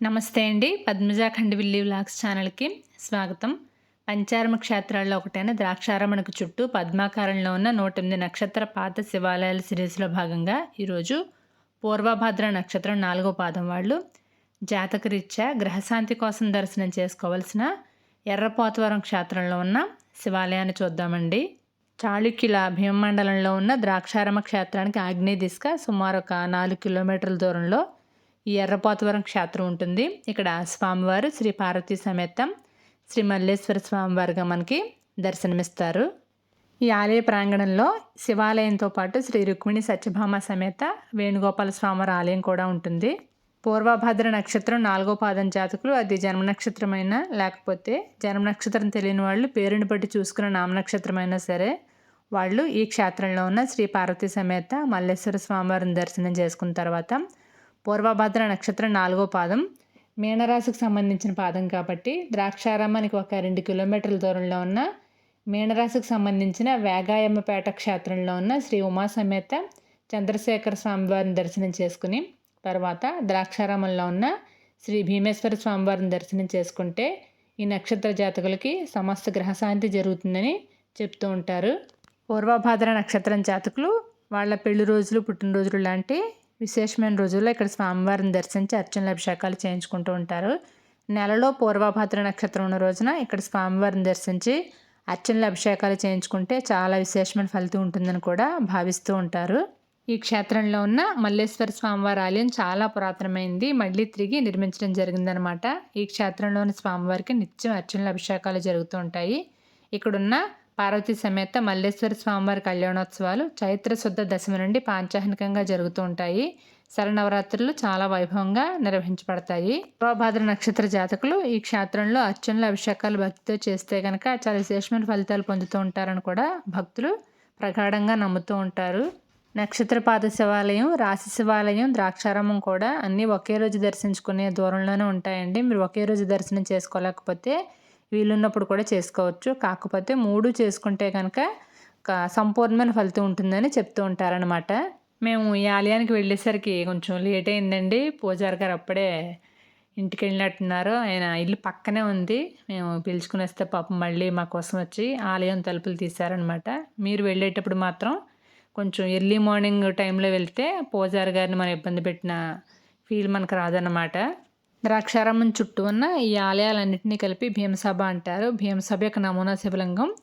నమస్తే అండి. పద్మజ ఖండవిల్లి వ్లాగ్స్ ఛానల్కి స్వాగతం. పంచారమ క్షేత్రాల్లో ఒకటైన ద్రాక్షారమణకు చుట్టూ పద్మాకారంలో ఉన్న నూట ఎనిమిది నక్షత్ర పాత శివాలయాల సిరీస్లో భాగంగా ఈరోజు పూర్వభద్ర నక్షత్రం నాలుగో పాదం వాళ్ళు జాతకరీత్యా గ్రహశాంతి కోసం దర్శనం చేసుకోవాల్సిన ఎర్రపోతవరం క్షేత్రంలో ఉన్న శివాలయాన్ని చూద్దామండి. చాళుక్యుల భీమమండలంలో ఉన్న ద్రాక్షారమ క్షేత్రానికి ఆగ్నేయ దిశగా సుమారు ఒక నాలుగు కిలోమీటర్ల దూరంలో ఈ ఎర్రపోతవరం క్షేత్రం ఉంటుంది. ఇక్కడ స్వామివారు శ్రీ పార్వతీ సమేతం శ్రీ మల్లేశ్వర స్వామివారిగా మనకి దర్శనమిస్తారు. ఈ ఆలయ ప్రాంగణంలో శివాలయంతో పాటు శ్రీ రుక్మిణి సత్యభామ సమేత వేణుగోపాల స్వామివారి ఆలయం కూడా ఉంటుంది. పూర్వభద్ర నక్షత్రం నాలుగో పాదం జాతకులు అది జన్మ నక్షత్రమైన లేకపోతే జన్మ నక్షత్రం తెలియని వాళ్ళు పేరుని బట్టి చూసుకున్న నామనక్షత్రమైనా సరే వాళ్ళు ఈ క్షేత్రంలో ఉన్న శ్రీ పార్వతీ సమేత మల్లేశ్వర స్వామివారిని దర్శనం చేసుకున్న తర్వాత పూర్వభద్ర నక్షత్రం నాలుగో పాదం. మీనరాశికి సంబంధించిన పాదం కాబట్టి ద్రాక్షారామానికి ఒక రెండు కిలోమీటర్ల దూరంలో ఉన్న మీనరాశికి సంబంధించిన వేగాయమ్మపేట క్షేత్రంలో ఉన్న శ్రీ ఉమా సమేత చంద్రశేఖర స్వామివారిని దర్శనం చేసుకుని తర్వాత ద్రాక్షారామంలో ఉన్న శ్రీ భీమేశ్వర స్వామివారిని దర్శనం చేసుకుంటే ఈ నక్షత్ర జాతకులకి సమస్త గ్రహశాంతి జరుగుతుందని చెప్తూ ఉంటారు. పూర్వభాద్ర నక్షత్రం జాతకులు వాళ్ళ పెళ్ళి రోజులు పుట్టినరోజులు లాంటి విశేషమైన రోజుల్లో ఇక్కడ స్వామివారిని దర్శించి అర్చనలు అభిషేకాలు చేయించుకుంటూ ఉంటారు. నెలలో పూర్వభద్ర నక్షత్రం ఉన్న రోజున ఇక్కడ స్వామివారిని దర్శించి అర్చనలు అభిషేకాలు చేయించుకుంటే చాలా విశేషమైన ఫలితం ఉంటుందని కూడా భావిస్తూ ఉంటారు. ఈ క్షేత్రంలో ఉన్న మల్లేశ్వర స్వామివారి ఆలయం చాలా పురాతనమైంది. మళ్ళీ తిరిగి నిర్మించడం జరిగిందనమాట. ఈ క్షేత్రంలోని స్వామివారికి నిత్యం అర్చనలు అభిషేకాలు జరుగుతూ ఉంటాయి. ఇక్కడున్న పార్వతీ సమేత మల్లేశ్వర స్వామివారి కళ్యాణోత్సవాలు చైత్ర శుద్ధ దశమి నుండి పాంచాహనికంగా జరుగుతూ ఉంటాయి. శరణవరాత్రులు చాలా వైభవంగా నిర్వహించబడతాయి. ప్రభాద్ర నక్షత్ర జాతకులు ఈ క్షేత్రంలో అర్చనలు అభిషేకాలు భక్తితో చేస్తే కనుక చాలా విశేషమైన ఫలితాలు పొందుతూ ఉంటారని కూడా భక్తులు ప్రగాఢంగా నమ్ముతూ ఉంటారు. నక్షత్రపాద శివాలయం రాశి శివాలయం ద్రాక్షారామం కూడా అన్నీ ఒకే రోజు దర్శించుకునే దూరంలోనే ఉంటాయండి. మీరు ఒకే రోజు దర్శనం చేసుకోలేకపోతే వీలున్నప్పుడు కూడా చేసుకోవచ్చు. కాకపోతే మూడు చేసుకుంటే కనుక సంపూర్ణమైన ఫలితం ఉంటుందని చెప్తూ ఉంటారనమాట మేము ఈ ఆలయానికి వెళ్ళేసరికి కొంచెం లేట్ అయిందండి. పూజారి గారు అప్పుడే ఇంటికి వెళ్ళినట్టున్నారు. ఆయన ఇల్లు పక్కనే ఉంది. మేము పిలుచుకుని వస్తే పాపం మళ్ళీ మా కోసం వచ్చి ఆలయం తలుపులు తీశారనమాట మీరు వెళ్ళేటప్పుడు మాత్రం కొంచెం ఎర్లీ మార్నింగ్ టైంలో వెళ్తే పూజారి గారిని మనం ఇబ్బంది పెట్టిన ఫీల్ మనకు రాదన్నమాట. ద్రాక్షారామం చుట్టూ ఉన్న ఈ ఆలయాలన్నింటినీ కలిపి భీమసభ అంటారు. భీమసభ యొక్క నమూనా శివలింగం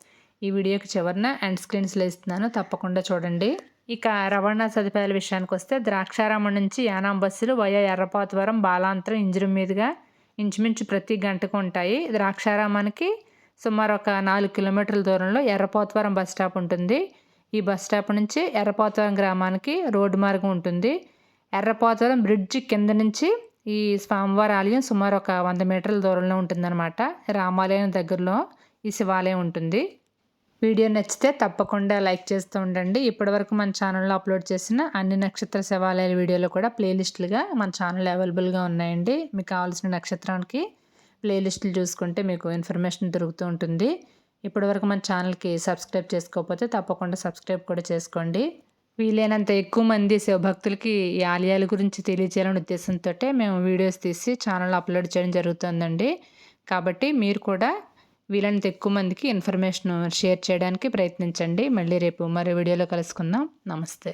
ఈ వీడియోకి చివరిన అండ్ స్క్రీన్స్లో ఇస్తున్నాను. తప్పకుండా చూడండి. ఇక రవాణా సదుపాయాల విషయానికి వస్తే ద్రాక్షారామం నుంచి యానాం బస్సులు వయా ఎర్రపాతవరం బాలాంతరం ఇంజరం మీదుగా ఇంచుమించు ప్రతి గంటకు ఉంటాయి. ద్రాక్షారామానికి సుమారు ఒక నాలుగు కిలోమీటర్ల దూరంలో ఎర్రపోతవరం బస్ స్టాప్ ఉంటుంది. ఈ బస్ స్టాప్ నుంచి ఎర్రపోతవరం గ్రామానికి రోడ్డు మార్గం ఉంటుంది. ఎర్రపోతవరం బ్రిడ్జి కింద నుంచి ఈ స్వామివారి ఆలయం సుమారు ఒక వంద మీటర్ల దూరంలో ఉంటుందన్నమాట. రామాలయం దగ్గరలో ఈ శివాలయం ఉంటుంది. వీడియో నచ్చితే తప్పకుండా లైక్ చేస్తూ ఉండండి. ఇప్పటివరకు మన ఛానల్లో అప్లోడ్ చేసిన అన్ని నక్షత్ర శివాలయాల వీడియోలు కూడా ప్లేలిస్టులుగా మన ఛానల్ అవైలబుల్గా ఉన్నాయండి. మీకు కావాల్సిన నక్షత్రానికి ప్లేలిస్టులు చూసుకుంటే మీకు ఇన్ఫర్మేషన్ దొరుకుతూ ఉంటుంది. ఇప్పటివరకు మన ఛానల్కి సబ్స్క్రైబ్ చేసుకోకపోతే తప్పకుండా సబ్స్క్రైబ్ కూడా చేసుకోండి. వీలైనంత ఎక్కువ మంది శివభక్తులకి ఈ ఆలయాల గురించి తెలియజేయాలనే ఉద్దేశంతో మేము వీడియోస్ తీసి ఛానల్ అప్లోడ్ చేయడం జరుగుతుందండి. కాబట్టి మీరు కూడా వీలైనంత ఎక్కువ మందికి ఇన్ఫర్మేషన్ షేర్ చేయడానికి ప్రయత్నించండి. మళ్ళీ రేపు మరో వీడియోలో కలుసుకుందాం. నమస్తే.